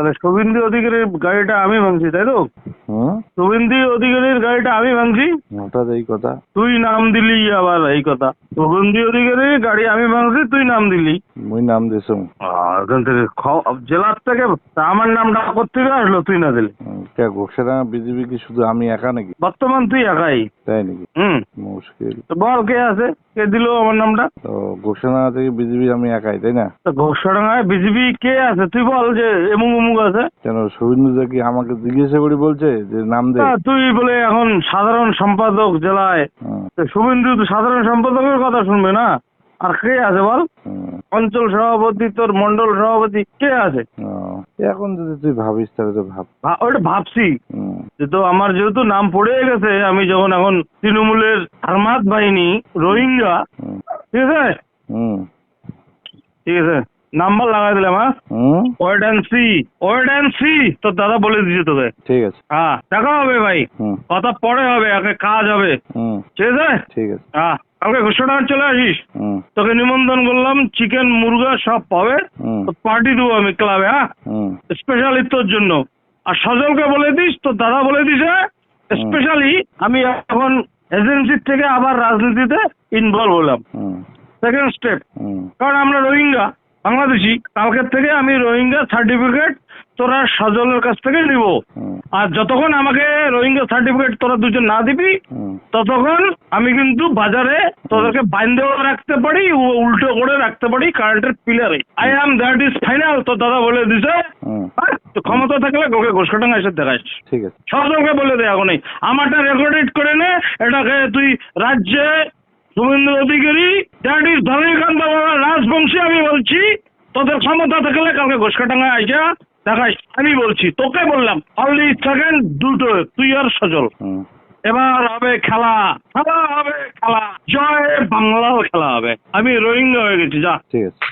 তাহলে শুভেন্দু অধিকারীর গাড়িটা আমি ভাঙছি তাই তো? শুভেন্দু অধিকারীর গাড়িটা আমি ভাঙছি। হঠাৎ এই কথা। তুই নাম দিলি আবার এই কথা। শুভেন্দু অধিকারীর গাড়ি আমি ভাঙছি তুই নাম দিলি। মুই নাম দিছুম এখান থেকে জেলার থেকে আমার নামটা কোথেকে আসলো তুই না দিলি? ঘোষণা বিজেপি কি শুধু আমি একা নাকি? বর্তমান তুই একাই। তাই নাকি? হুম। মুশকিল। তো বল কে আছে? কে দিল আমার নামটা? তো ঘোষণা থেকে বিজেপি আমি একাই তাই না? তো বিজেপি কে আছে? তুই বল যে এমুক উমুক আছে। কেন শুভেন্দু কি আমাকে জিজ্ঞাসা করে বলছে যে নাম দে? তুই বলে এখন সাধারণ সম্পাদক জেলায় শুভেন্দু তো সাধারণ সম্পাদকের কথা শুনবে না। আর কে আছে বল? অঞ্চল সভাপতি তোর মন্ডল সভাপতি কে আছে? এখন যদি তুই ভাবিস তাহলে তো ভাব। ওটা ভাবছি। তো আমার যেহেতু নাম পড়ে গেছে আমি যখন এখন তৃণমূলের হারমাত বাহিনী রোহিঙ্গা ঠিক আছে? হুম, ঠিক আছে? নাম্বার লাগাই দিলাম হ্যাঁ? Wait and see wait and see তোর দাদা বলে দিয়েছে তোকে। ঠিক আছে। হ্যাঁ দেখা হবে ভাই। কথা পরে হবে আগে কাজ হবে। ঠিক আছে? ঠিক আছে। হ্যাঁ কালকে ঘোষণা চলে আসিস? তোকে নিমন্ত্রণ করলাম চিকেন মুরগা সব পাবে। পার্টি দেবো আমি ক্লাবে হ্যাঁ? স্পেশালি তোর জন্য। আর সজলকে বলে দিস তোর দাদা বলে দিছে স্পেশালি আমি এখন এজেন্সির থেকে আবার রাজনীতিতে ইনভলভ হলাম। সেকেন্ড স্টেপ কারণ আমরা রোহিঙ্গা। বাংলাদেশি। কালকের থেকে আমি রোহিঙ্গা সার্টিফিকেট তোরা সজলের কাছ থেকে নিব। আর যতক্ষণ আমাকে রোহিঙ্গা সার্টিফিকেট তোরা দুজন না দিবি ততক্ষণ আমি কিন্তু বাজারে তোদেরকে বাইন্দেও রাখতে পারি উল্টো করে রাখতে পারি কারেন্টের পিলারে I am that is final তো দাদা বলে দিছে? ক্ষমতা থাকলে ওকে ঘোষকাটাঙ্গা এসে দেখাস। ঠিক আছে। সজলকে বলে দে এখন আমারটা রেকর্ডেড করে নে এটাকে তুই রাজ্যে শুভেন্দু অধিকারী দ্যাট ইজ রাজবংশী আমি বলছি তোদের ক্ষমতা থাকলে কালকে ঘোষকাটাঙ্গা আইসা দেখাই আমি বলছি তোকে বললাম অনলি সেকেন্ড দুটো তুই আর সজল। এবার হবে খেলা খেলা হবে খেলা জয় বাংলার খেলা হবে। আমি রোহিঙ্গা হয়ে গেছি যা। ঠিক আছে।